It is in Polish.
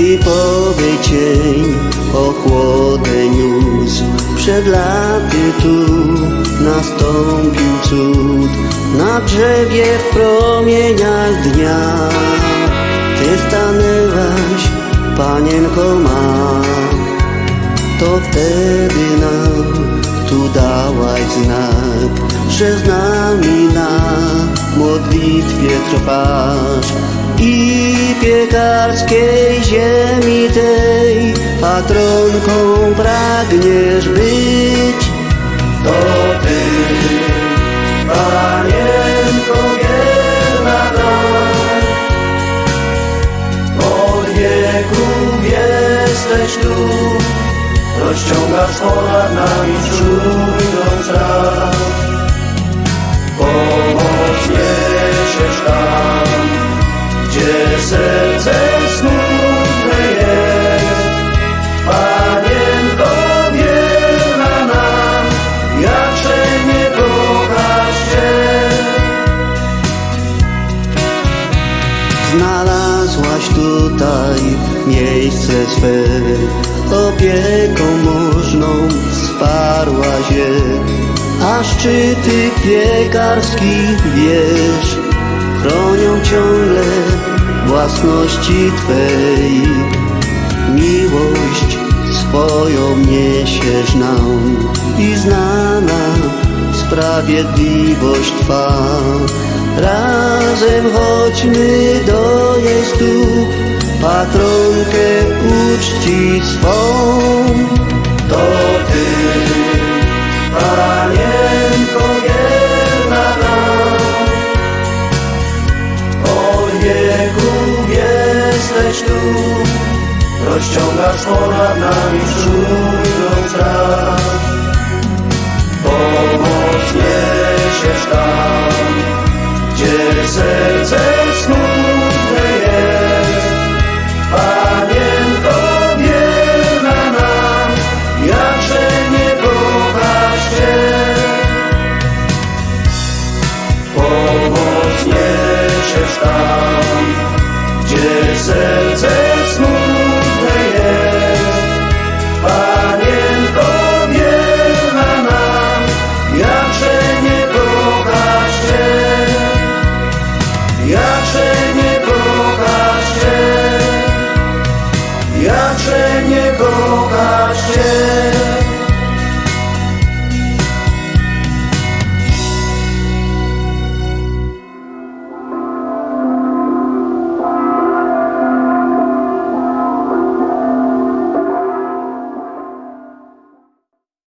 Lipowy cień ochłodę niósł Przed laty tu. Nastąpił cud Na drzewie w promieniach dnia. Ty stanęłaś, panienko ma. To wtedy nam tu dałaś znak Że z nami na modlitwie trwasz piekarskiej ziemi tej Patronką pragniesz być. To ty, panienko wierna nam Od wieków jesteś tu Rozciągasz ponad nami czujną strach Pomoc niesiesz Gdzie serce smutne jest. Panienko wierna nam Jakże nie kochasz Znalazłaś tutaj miejsce swe. Opieką możną wsparłaś je. A szczyty piekarskich wież Chronią ciągle własności Twej Miłość swoją niesiesz nam I znana sprawiedliwość Twa. Razem chodźmy do jej stóp Patronkę uczci swą tu Rozciągasz ponad nami żółtą straż Pomoc niesiesz tam Gdzie serce snu. inaczej nie kochać Cię.